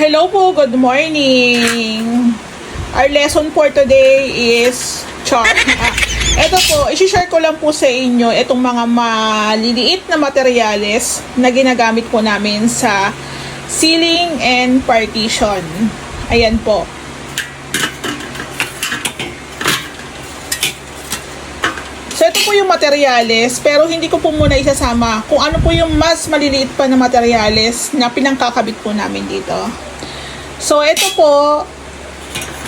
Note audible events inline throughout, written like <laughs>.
Hello po, good morning. Our lesson for today is char. <laughs> Ah, Ito po, isi-share ko lang po sa inyo itong mga maliliit na materyales na ginagamit po namin sa ceiling and partition. Ayan po. So ito po yung materyales, pero hindi ko po muna isasama kung ano po yung mas maliliit pa na materyales na pinangkakabit po namin dito. So ito po,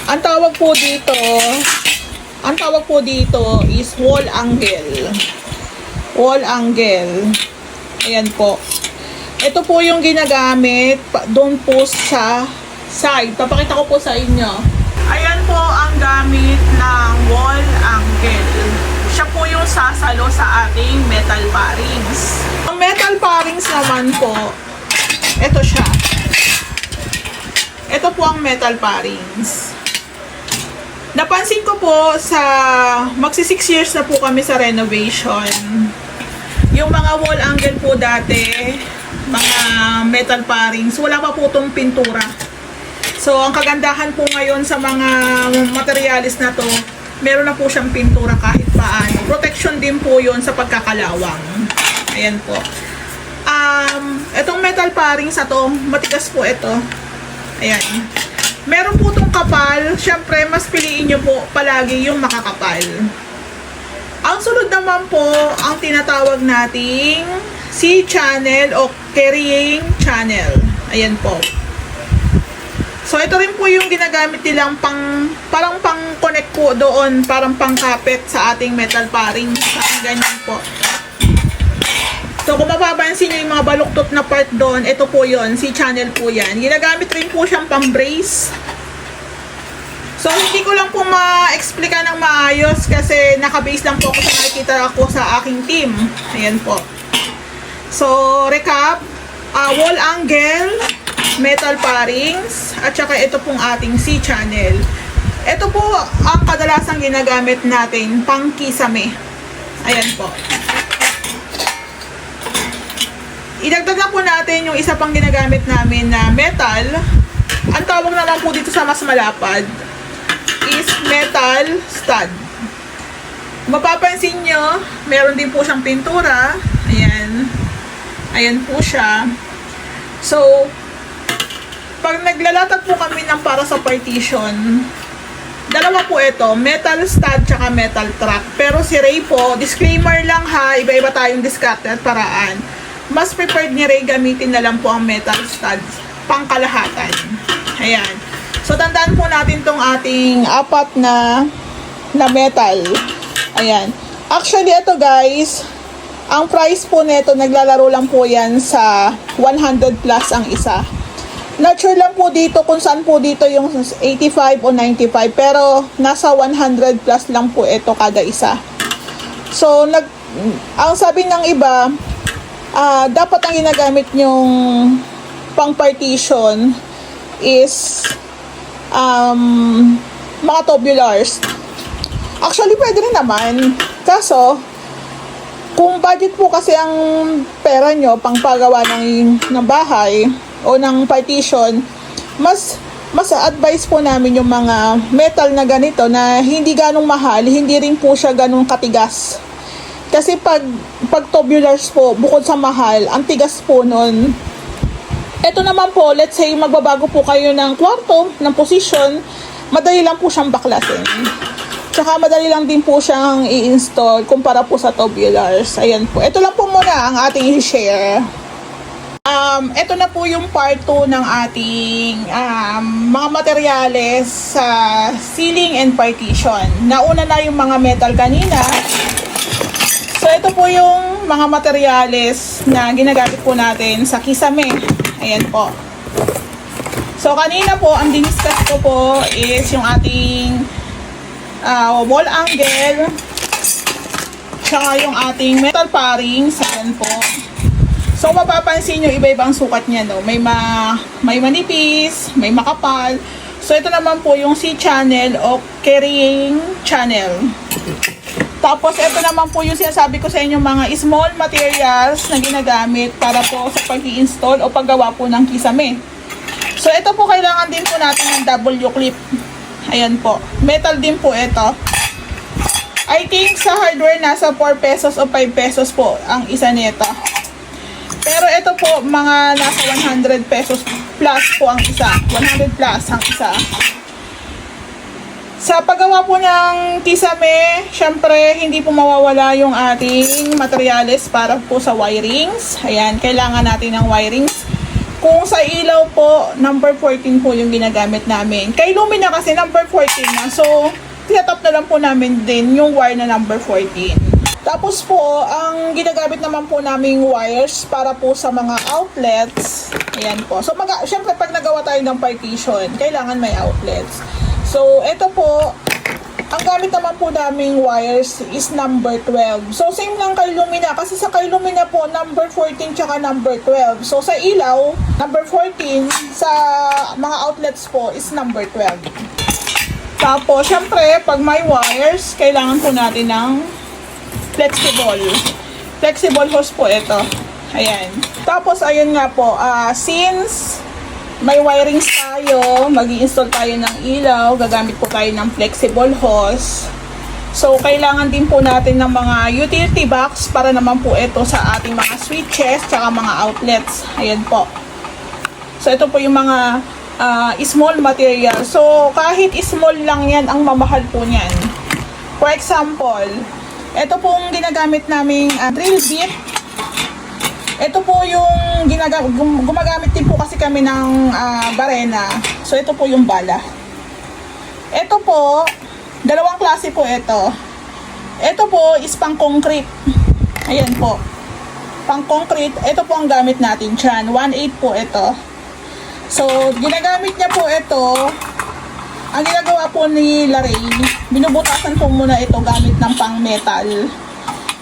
ang tawag po dito, ang tawag po dito is wall angle. Wall angle. Ayan po. Ito po yung ginagamit doon po sa side. Papakita ko po sa inyo. Ayan po ang gamit ng wall angle. Siya po yung sasalo sa ating metal parings. Ang metal parings naman po, ito siya. Ito po ang metal parings. Napansin ko po sa magsi 6 years na po kami sa renovation. Yung mga wall angle po dati, mga metal parings, wala pa po itong pintura. So, ang kagandahan po ngayon sa mga materialis na to, meron na po siyang pintura kahit paano. Protection din po yon sa pagkakalawang. Ayan po. Um, itong metal parings na to, matigas po ito. Ayan. Meron po itong kapal. Siyempre, mas piliin nyo po palagi yung makakapal. Ang sunod naman po, ang tinatawag nating C-channel o carrying channel. Ayan po. So, ito rin po yung ginagamit nilang pang, parang pang connect po doon, parang pang kapit sa ating metal paring. Parang ganyan po. So, kung mapapansin nyo yung mga baluktot na part doon, ito po yon si channel po yan. Ginagamit rin po siyang pang brace. So, hindi ko lang po ma-explica ng maayos kasi nakabase lang po ako sa nakikita ako sa aking team. Ayan po. So, recap. ah, wall angle, metal parings, at saka ito pong ating C-channel. Ito po ang kadalasang ginagamit natin pang kisame. Ayan po. Idagdag na po natin yung isa pang ginagamit namin na metal. Ang tawag naman po dito sa mas malapad is metal stud. Mapapansin nyo, meron din po siyang pintura. Ayan. Ayan po siya. So, pag naglalatag po kami ng para sa partition, dalawa po ito, metal stud tsaka metal track. Pero si Ray po, disclaimer lang ha, iba-iba tayong diskarte at paraan. Mas preferred ni Ray gamitin na lang po ang metal studs pangkalahatan. Ayan. So, tandaan po natin tong ating apat na na metal. Ayan. Actually, ito guys, ang price po nito, naglalaro lang po yan sa 100 plus ang isa. Not sure lang po dito kung saan po dito yung 85 o 95 pero nasa 100 plus lang po ito kada isa. So, nag, ang sabi ng iba, ah, dapat ang ginagamit yung pang partition is um, mga tubulars. Actually, pwede rin naman. Kaso, kung budget po kasi ang pera nyo pang pagawa ng, ng bahay o ng partition, mas mas advice po namin yung mga metal na ganito na hindi ganong mahal, hindi rin po siya ganong katigas. Kasi pag, pag tubulars po, bukod sa mahal, ang tigas po nun. Ito naman po, let's say magbabago po kayo ng kwarto, ng position, madali lang po siyang baklasin. Tsaka madali lang din po siyang i-install kumpara po sa tubulars. Ayan po. Ito lang po muna ang ating i-share. Um, ito na po yung part 2 ng ating um, mga materyales sa ceiling and partition. Nauna na yung mga metal kanina. Ito po yung mga materyales na ginagamit po natin sa kisame. Ayan po. So, kanina po, ang diniscuss ko po is yung ating ah, wall angle, tsaka yung ating metal parings. Ayan po. So, mapapansin nyo, iba-ibang sukat niya, no? May, ma may manipis, may makapal. So, ito naman po yung C-channel o carrying channel. Tapos, ito naman po yung sinasabi ko sa inyo mga small materials na ginagamit para po sa pag install o paggawa po ng kisame. So, ito po kailangan din po natin ng W clip. Ayan po. Metal din po ito. I think sa hardware nasa 4 pesos o 5 pesos po ang isa nito. Pero ito po, mga nasa 100 pesos plus po ang isa. 100 plus ang isa. Sa paggawa po ng kisame, syempre hindi po mawawala yung ating materials para po sa wirings. Ayan, kailangan natin ng wirings. Kung sa ilaw po, number 14 po yung ginagamit namin. Kay Lumina kasi number 14 na. So, tinatap na lang po namin din yung wire na number 14. Tapos po, ang ginagamit naman po naming wires para po sa mga outlets. Ayan po. So, mag syempre pag nagawa tayo ng partition, kailangan may outlets. So, ito po, ang gamit naman po naming wires is number 12. So, same lang kay Lumina. Kasi sa kay Lumina po, number 14 tsaka number 12. So, sa ilaw, number 14. Sa mga outlets po is number 12. Tapos, syempre, pag may wires, kailangan po natin ng flexible. Flexible hose po ito. Ayan. Tapos, ayun nga po, ah, since may wirings tayo, mag install tayo ng ilaw, gagamit po tayo ng flexible hose. So, kailangan din po natin ng mga utility box para naman po ito sa ating mga switches tsaka mga outlets. Ayan po. So, ito po yung mga ah, small material. So, kahit small lang yan, ang mamahal po niyan. For example, ito pong ginagamit naming ah, drill bit ito po yung ginaga- gum- gumagamit din po kasi kami ng ah, barena. So ito po yung bala. Ito po, dalawang klase po ito. Ito po is pang concrete. Ayan po. Pang concrete, ito po ang gamit natin dyan. 1.8 po ito. So, ginagamit niya po ito. Ang ginagawa po ni Larry, binubutasan po muna ito gamit ng pang metal.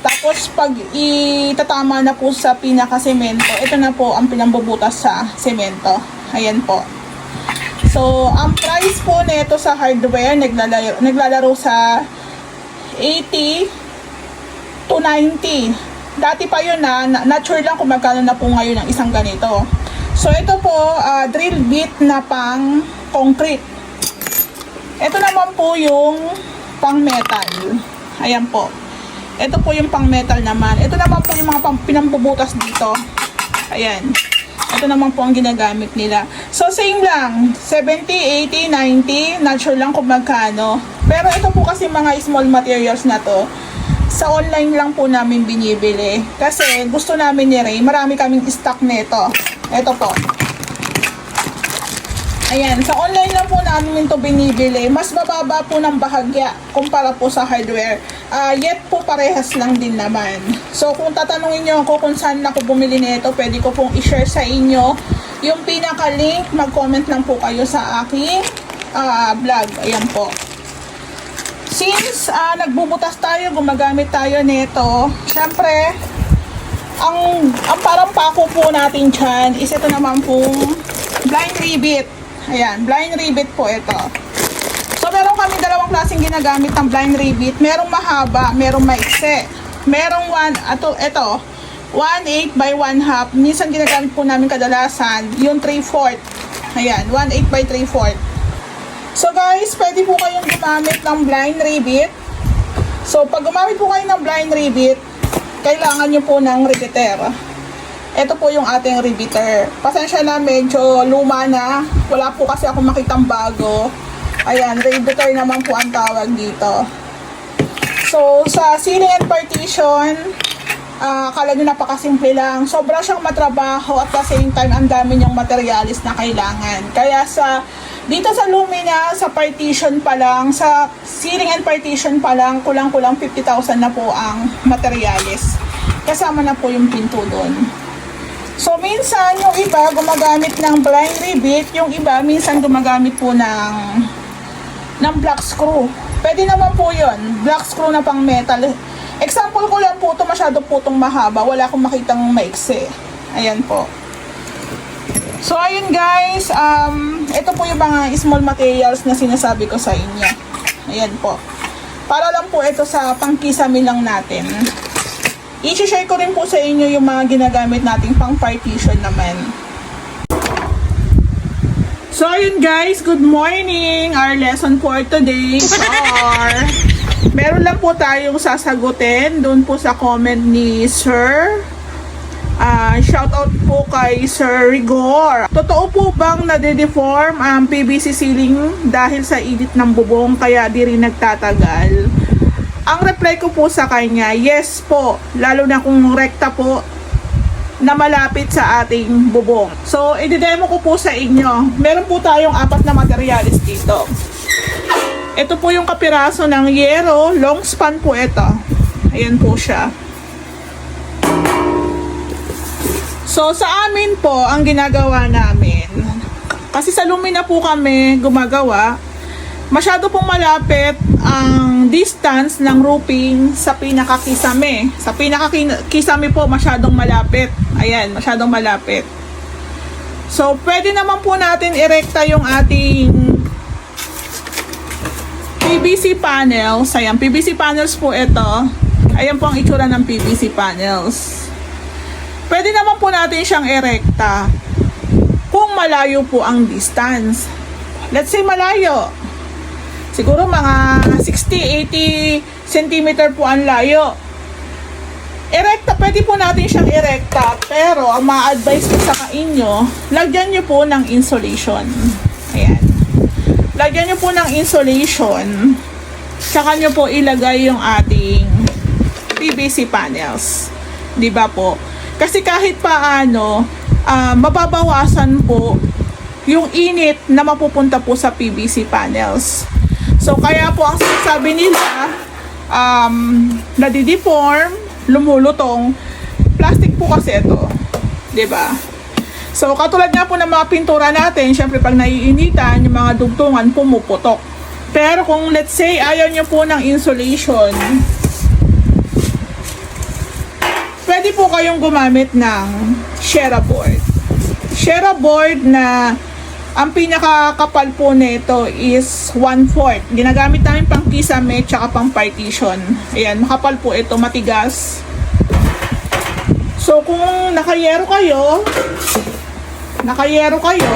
Tapos pag itatama na po sa pinaka-semento, ito na po ang pinambubutas sa semento. Ayan po. So, ang price po nito sa hardware, naglalaro, naglalaro sa 80 to 90. Dati pa yun na, not sure lang kung magkano na po ngayon ang isang ganito. So, ito po, ah, drill bit na pang concrete. Ito naman po yung pang metal. Ayan po. Ito po yung pang metal naman. Ito naman po yung mga pang pinambubutas dito. Ayan. Ito naman po ang ginagamit nila. So, same lang. 70, 80, 90. Not sure lang kung magkano. Pero ito po kasi mga small materials na to. Sa online lang po namin binibili. Kasi gusto namin ni Ray. Marami kaming stock nito. Ito po. Ayan, sa online lang po namin ito binibili. Mas mababa po ng bahagya kumpara po sa hardware. Ah, yet po parehas lang din naman. So kung tatanungin niyo ako kung saan ako bumili nito, pwede ko pong i-share sa inyo yung pinaka-link. Mag-comment lang po kayo sa aking ah, vlog. Ayan po. Since ah, nagbubutas tayo, gumagamit tayo nito, syempre, ang, ang parang pako po natin dyan is ito naman pong blind rivet. Ayan, blind rivet po ito. So, meron kami dalawang klaseng ginagamit ng blind rivet. Merong mahaba, merong maikse. Merong one, ato, ito, 1/8 by 1 half. Minsan ginagamit po namin kadalasan, yung 3/4. Ayan, 1/8 by 3/4. So guys, pwede po kayong gumamit ng blind rivet. So, pag gumamit po kayo ng blind rivet, kailangan nyo po ng riveter. Ito po yung ating riveter. Pasensya na, medyo luma na. Wala po kasi ako makitang bago. Ayan, riveter naman po ang tawag dito. So, sa ceiling and partition, ah akala nyo napakasimple lang. Sobra siyang matrabaho at the same time, ang dami niyang materialis na kailangan. Kaya sa, dito sa Lumina, sa partition pa lang, sa ceiling and partition pa lang, kulang-kulang 50,000 na po ang materialis. Kasama na po yung pinto doon. So, minsan, yung iba gumagamit ng blind rivet, yung iba minsan gumagamit po ng ng black screw. Pwede naman po yun. Black screw na pang metal. Example ko lang po ito, masyado po itong mahaba. Wala akong makitang maiksi. Ayan po. So, ayun guys. Um, ito po yung mga small materials na sinasabi ko sa inyo. Ayan po. Para lang po ito sa pangkisami lang natin. I-share ko rin po sa inyo yung mga ginagamit nating pang partition naman. So, ayun guys, good morning! Our lesson for today are... <laughs> Meron lang po tayong sasagutin doon po sa comment ni Sir. Ah, shout out po kay Sir Rigor. Totoo po bang nade-deform ang PVC ceiling dahil sa init ng bubong kaya di rin nagtatagal? Ang reply ko po sa kanya, yes po. Lalo na kung rekta po na malapit sa ating bubong. So, i-demo ko po sa inyo. Meron po tayong apat na materialis dito. Ito po yung kapiraso ng yero. Long span po ito. Ayan po siya. So, sa amin po, ang ginagawa namin, kasi sa Lumina po kami gumagawa, masyado pong malapit ang distance ng roofing sa pinakakisame. Sa pinakakisame po, masyadong malapit. Ayan, masyadong malapit. So, pwede naman po natin irekta yung ating PVC panels. Ayan, PVC panels po ito. Ayan po ang itsura ng PVC panels. Pwede naman po natin siyang erekta kung malayo po ang distance. Let's say malayo. Siguro mga 60-80 cm po ang layo. Erekta, pwede po natin siyang erekta, pero ang ma-advise ko sa inyo, lagyan nyo po ng insulation. Ayan. Lagyan nyo po ng insulation, tsaka nyo po ilagay yung ating PVC panels. Ba po? Kasi kahit paano, ah, mababawasan po yung init na mapupunta po sa PVC panels. So, kaya po ang sinasabi nila, um, nadideform, lumulutong, plastic po kasi ito. 'di ba? So, katulad nga po ng mga pintura natin, syempre pag naiinitan, yung mga dugtungan pumuputok. Pero kung let's say ayaw nyo po ng insulation, pwede po kayong gumamit ng Shera board. Shera board na ang pinakakapal po nito is 1/4. Ginagamit namin pang kisame tsaka pang partition. Ayan, makapal po ito, matigas. So kung nakayero kayo, nakayero kayo,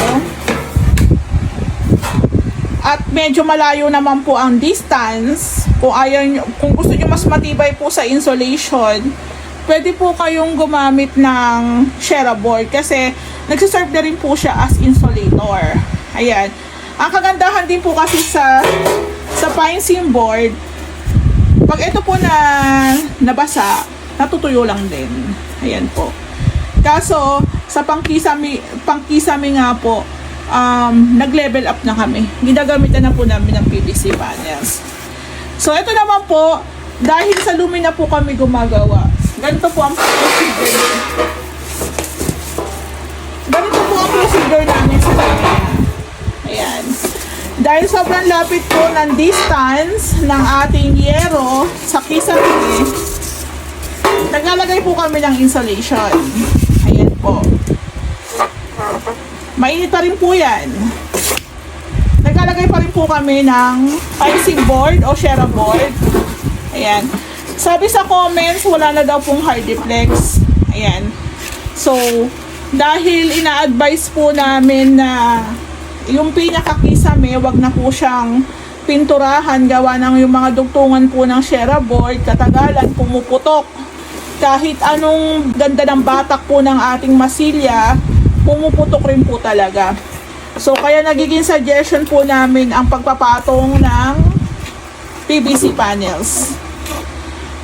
at medyo malayo naman po ang distance, kung ayaw nyo, kung gusto nyo mas matibay po sa insulation, pwede po kayong gumamit ng Shera board kasi nagsiserve na rin po siya as insulator. Ayan. Ang kagandahan din po kasi sa sa pine seam board, pag ito po na nabasa, natutuyo lang din. Ayan po. Kaso, sa pangkisami, pangkisami nga po, um, nag-level up na kami. Ginagamitan na po namin ng PVC panels. So, ito naman po, dahil sa Lumina po kami gumagawa. Ganito po ang procedure. Procedure namin sa Lumina. Ayan. Dahil sobrang lapit po ng distance ng ating yero sa kisame, naglalagay po kami ng insulation. Ayan po. Mainit pa rin po yan. Naglalagay pa rin po kami ng icing board o shera board. Ayan. Sabi sa comments, wala na daw pong hardiplex. Ayan. So, dahil ina-advise po namin na yung pinakakisame, wag na po siyang pinturahan, gawa ng yung mga dugtungan po ng shera board, katagalan, pumuputok. Kahit anong ganda ng batak po ng ating masilya, pumuputok rin po talaga. So, kaya nagiging suggestion po namin ang pagpapatong ng PVC panels.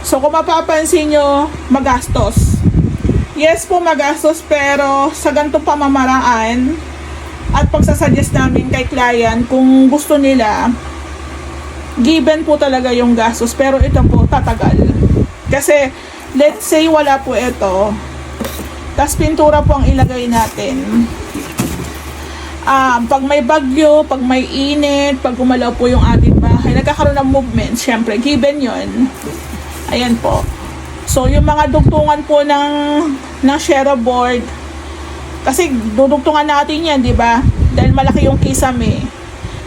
So, kung mapapansin nyo, magastos. Yes po, magastos, pero sa ganitong pamamaraan, at pagsasuggest namin kay client, kung gusto nila, given po talaga yung gastos, pero ito po, tatagal. Kasi, let's say wala po ito, tapos pintura po ang ilagay natin. Ah, pag may bagyo, pag may init, pag gumalaw po yung ating bahay, nagkakaroon ng movement, syempre, given yon Ayan po. So, yung mga dugtungan po ng, ng shera board, kasi dudugtungan natin yan, di ba? Dahil malaki yung kisame.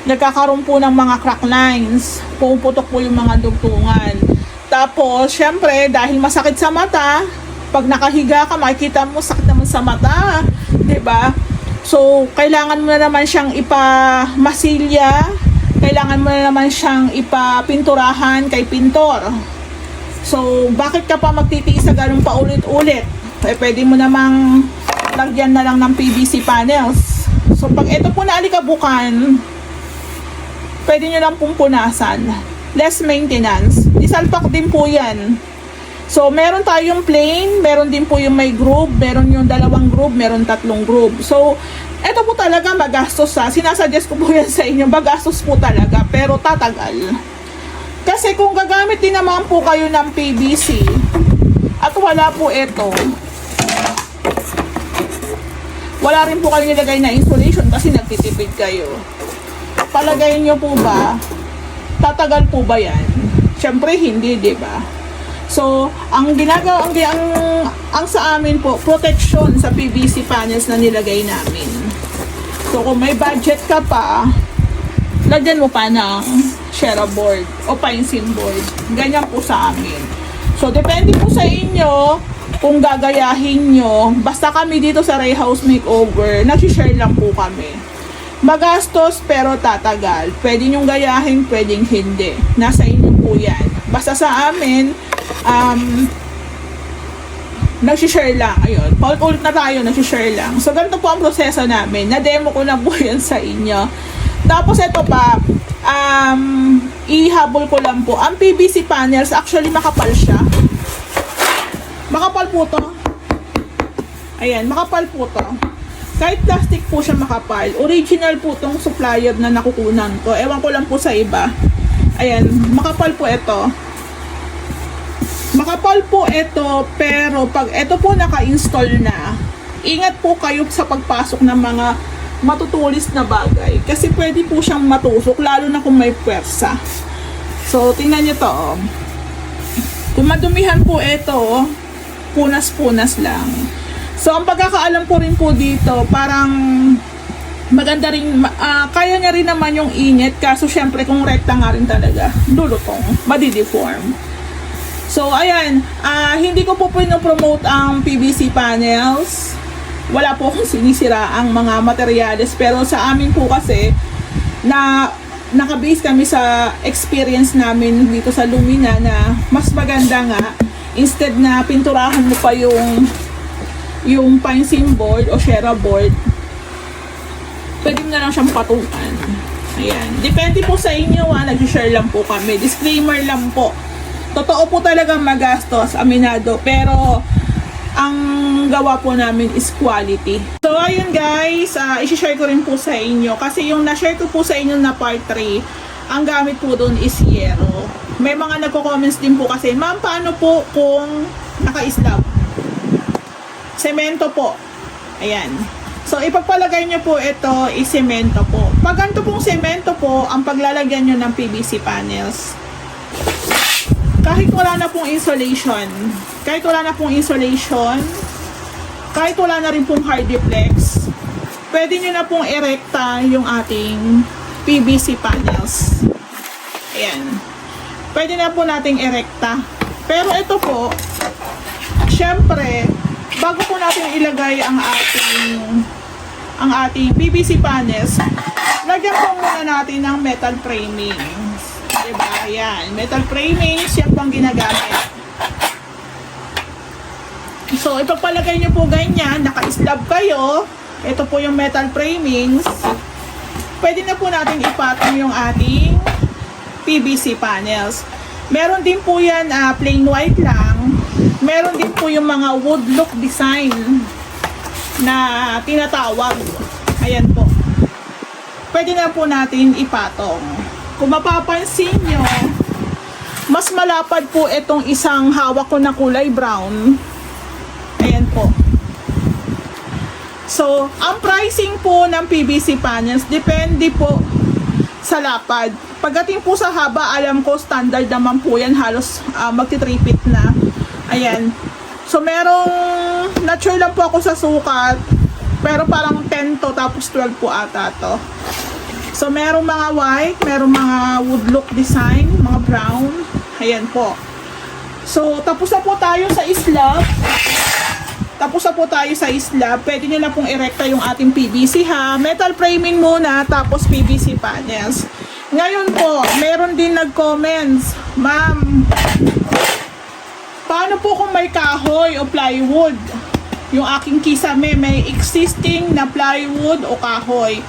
Nagkakaroon po ng mga crack lines. Pumuputok po yung mga dugtungan. Tapos, syempre, dahil masakit sa mata, pag nakahiga ka, makikita mo sakit naman sa mata. Di ba? So, kailangan mo na naman siyang ipamasilya, kailangan mo na naman siyang ipapinturahan kay pintor. So, bakit ka pa magtitiis sa ganun paulit-ulit? Eh, pwede mo namang lagyan na lang ng PVC panels. So, pag ito po na alikabukan, pwede nyo lang pong punasan. Less maintenance. Isalpak din po yan. So, meron tayong plain, meron din po yung may groove, meron yung dalawang groove, meron tatlong groove. So, ito po talaga magastos sa. Sinasuggest ko po <laughs> yan sa inyo, magastos po talaga, pero tatagal. Kasi kung gagamit din naman po kayo ng PVC, at wala po ito, wala rin po kayo nilagay na insulation kasi nagtitipid kayo. Palagay nyo po ba, tatagal po ba yan? Siyempre hindi, di ba? So, ang ginagawa, ang, ang, ang sa amin po, protection sa PVC panels na nilagay namin. So, kung may budget ka pa, lagyan mo pa ng shera board o painsil board. Ganyan po sa amin. So, depende po sa inyo kung gagayahin nyo. Basta kami dito sa Ray House Makeover, nag-share lang po kami. Magastos pero tatagal. Pwede nyong gayahin, pwedeng hindi. Nasa inyo po yan. Basta sa amin, um, nag-share lang. Ayun, paulit-ulit na tayo, nag-share lang. So, ganito po ang proseso namin. Na-demo ko na po <laughs> yan sa inyo. Tapos, ito pa, um, ihabol ko lang po. Ang PVC panels, actually, makapal siya. Po to. Ayan, makapal po to. Kahit plastic po siya makapal, original po tong supplier na nakukunan ko. Ewan ko lang po sa iba. Ayan, makapal po ito. Makapal po ito, pero pag ito po naka-install na, ingat po kayo sa pagpasok ng mga matutulis na bagay. Kasi pwede po siyang matusok, lalo na kung may pwersa. So, tingnan nyo to. oh. Kung madumihan po ito, oh, punas-punas lang. So, ang pagkakaalam ko rin po dito, parang maganda rin, ah, kaya niya rin naman yung init, kaso syempre kung rekta nga rin talaga, dulutong, madideform. So, ayan, ah, hindi ko po promote ang PVC panels. Wala po akong sinisira ang mga materyales, pero sa amin po kasi, na nakabase kami sa experience namin dito sa Lumina na mas maganda nga instead na pinturahan mo pa yung yung painting board o shera board pwede mo na lang siyang patukan. Ayan. Depende po sa inyo ha. Nag-share lang po kami. Disclaimer lang po. Totoo po talaga magastos aminado. Pero ang gawa po namin is quality. So, ayun guys, uh, isi-share ko rin po sa inyo. Kasi yung na-share ko po sa inyo na part 3, ang gamit po doon is yero. May mga nagko-comments din po kasi, ma'am, paano po kung naka-slab? Semento po. Ayan. So, ipagpalagay nyo po ito is semento po. Pag ganito pong semento po, ang paglalagyan nyo ng PVC panels, kahit wala na pong insulation, kahit wala na pong insulation, kahit wala na rin pong hardiplex, pwede nyo na pong erekta yung ating PVC panels. Ayan. Pwede na po nating erekta. Pero ito po, syempre, bago po natin ilagay ang ating ang ating PVC panels, lagyan po muna natin ng metal framing. Diba? Ayan. Metal framings, yan pang ginagamit. So, ipagpalagay nyo po ganyan, naka-slab kayo. Ito po yung metal framings. Pwede na po natin ipatong yung ating PVC panels. Meron din po yan ah, plain white lang. Meron din po yung mga wood look design na tinatawag. Ayan po. Pwede na po natin ipatong. Kung mapapansin nyo, mas malapad po itong isang hawak ko na kulay brown. Ayan po. So, ang pricing po ng PVC panels, depende po sa lapad. Pagdating po sa haba, alam ko standard naman po yan, halos uh, magti 3 feet na. Ayan. So, merong, sure lang po ako sa sukat, pero parang 10 to, tapos 12 po ata to. So, merong mga white, merong mga wood look design, mga brown. Ayan po. So, tapos na po tayo sa slab. Tapos na po tayo sa slab, pwede nyo na pong erekta yung ating PVC ha. Metal framing muna, tapos PVC panels. Ngayon po, meron din nag-comments, Ma'am, paano po kung may kahoy o plywood? Yung aking kisame, may existing na plywood o kahoy.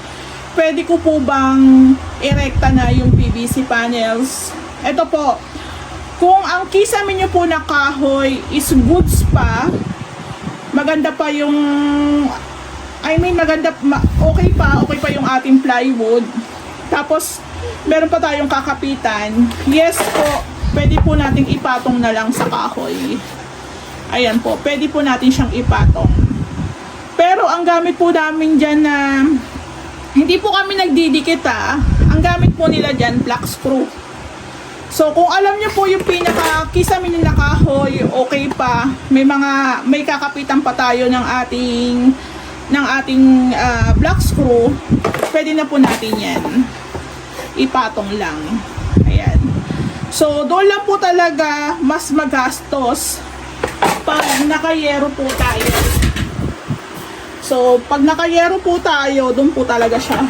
Pwede ko po bang erekta na yung PVC panels? Ito po, kung ang kisame nyo po na kahoy is goods pa, maganda pa yung I mean maganda ma- okay pa okay pa yung ating plywood. Tapos meron pa tayong kakapitan. Yes po pwede po nating ipatong na lang sa kahoy. Ayan po pwede po natin siyang ipatong. Pero ang gamit po namin dyan na hindi po kami nagdidikit ah. Ang gamit po nila dyan black screw So, kung alam niyo po yung pinaka kisame na kahoy, okay pa. May mga may kakapitan pa tayo ng ating ng ating ah, black screw. Pwede na po natin 'yan. Ipatong lang. Ayan. So, doon lang po talaga mas magastos pag nakayero po tayo. So, pag nakayero po tayo, doon po talaga siya.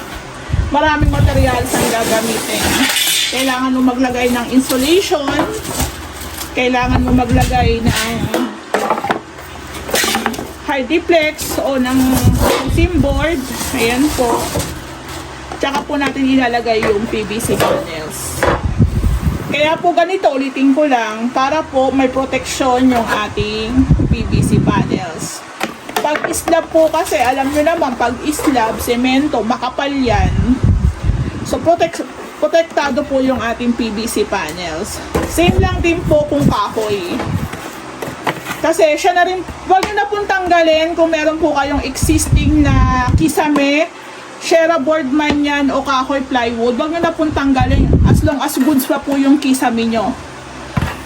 Maraming materials ang gagamitin. Kailangan mo maglagay ng insulation. Kailangan mo maglagay ng hardiplex o ng simboard. Ayan po. Tsaka po natin ilalagay yung PVC panels. Kaya po ganito, ulitin ko lang, para po may proteksyon yung ating PVC panels. Pag slab po kasi, alam nyo naman, pag slab, semento, makapal yan. So, protect, protektado po yung ating PVC panels. Same lang din po kung kahoy. Kasi siya na rin, wag nyo na pong tanggalin kung meron po kayong existing na kisame, shera board man yan o kahoy plywood, wag nyo na pong tanggalin as long as goods pa po yung kisame nyo.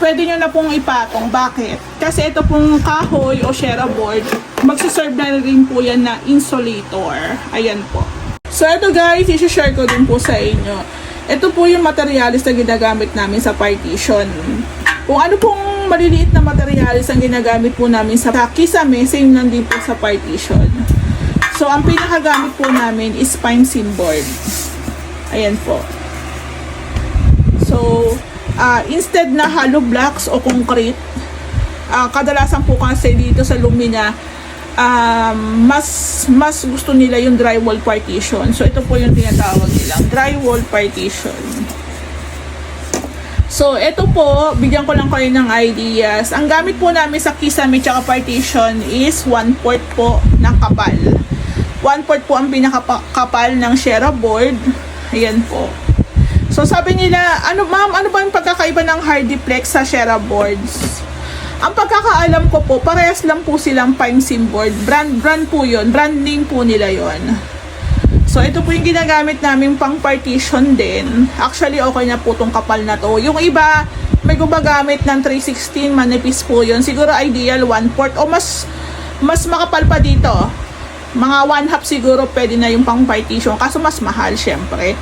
Pwede nyo na pong ipatong. Bakit? Kasi ito pong kahoy o shera board, magsiserve na rin po yan na insulator. Ayan po. So ito guys, isi-share ko din po sa inyo. Ito po yung materialis na ginagamit namin sa partition. Kung ano pong maliliit na materialis ang ginagamit po namin sa kisame, same lang din po sa partition. So, ang pinakagamit po namin is pine seam board. Ayan po. So, ah, instead na hollow blocks o concrete, ah, kadalasan po kasi dito sa Lumina, um, mas mas gusto nila yung drywall partition. So, ito po yung tinatawag nilang drywall partition. So, ito po, bigyan ko lang kayo ng ideas. Ang gamit po namin sa kisame tsaka partition is 1 quart po ng kapal. 1 quart po ang pinakakapal ng Shera board. Ayan po. So, sabi nila, ano ma'am, ano ba yung pagkakaiba ng Hardiplex sa Shera boards? Ang pagkakaalam ko po, parehas lang po silang pine seam board. Brand, brand po yun. Brand name po nila yon. So, ito po yung ginagamit namin pang partition din. Actually, okay na po tong kapal na to. Yung iba, may gumagamit ng 316, manipis po yun. Siguro ideal 1 quart o mas mas makapal pa dito. Mga 1 half siguro pwede na yung pang partition. Kaso mas mahal, syempre.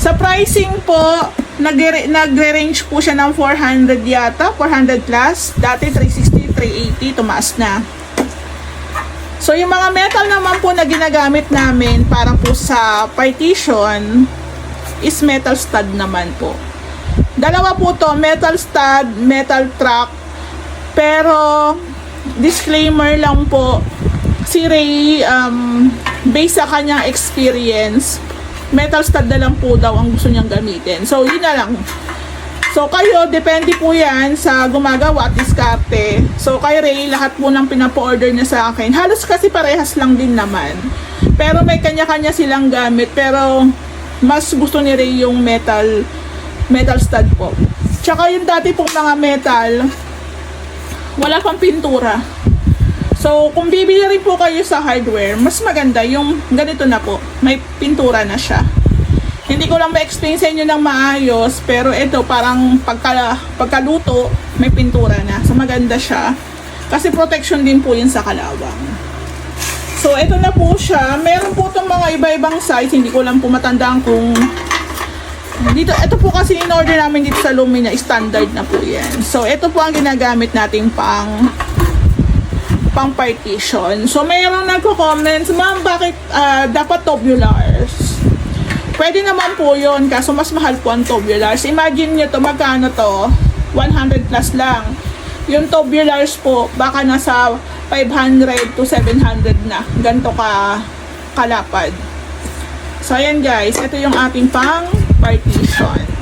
Sa pricing po, nagre- nagre-range po siya ng 400 yata, 400 plus. Dati 360, 380, tumaas na. So, yung mga metal naman po na ginagamit namin para po sa partition is metal stud naman po. Dalawa po to, metal stud, metal track. Pero, disclaimer lang po, si Ray, um, based sa kanyang experience, metal stud na lang po daw ang gusto niyang gamitin. So, yun na lang. So, kayo, depende po yan sa gumagawa at diskarte. So, kay Ray, lahat po ng pinapo-order niya sa akin. Halos kasi parehas lang din naman. Pero may kanya-kanya silang gamit. Pero, mas gusto ni Ray yung metal, metal stud po. Tsaka yung dati pong mga metal, wala pang pintura. So, kung bibili rin po kayo sa hardware, mas maganda yung ganito na po. May pintura na siya. Hindi ko lang ma-explain sa inyo ng maayos, pero ito parang pagka, pagkaluto, may pintura na. So maganda siya. Kasi protection din po yun sa kalawang. So ito na po siya. Meron po itong mga iba-ibang size. Hindi ko lang po matandaan kung dito, ito po kasi in-order namin dito sa Lumina, standard na po yan. So, ito po ang ginagamit nating pang pang partition. So, mayroong nagko-comments, ma'am, bakit ah, dapat tubulars? Pwede naman po yun, kaso mas mahal po ang tubulars. Imagine nyo to, magkano to? 100 plus lang. Yung tubulars po, baka nasa 500 to 700 na. Ganto ka kalapad. So, ayan guys, ito yung ating pang partition.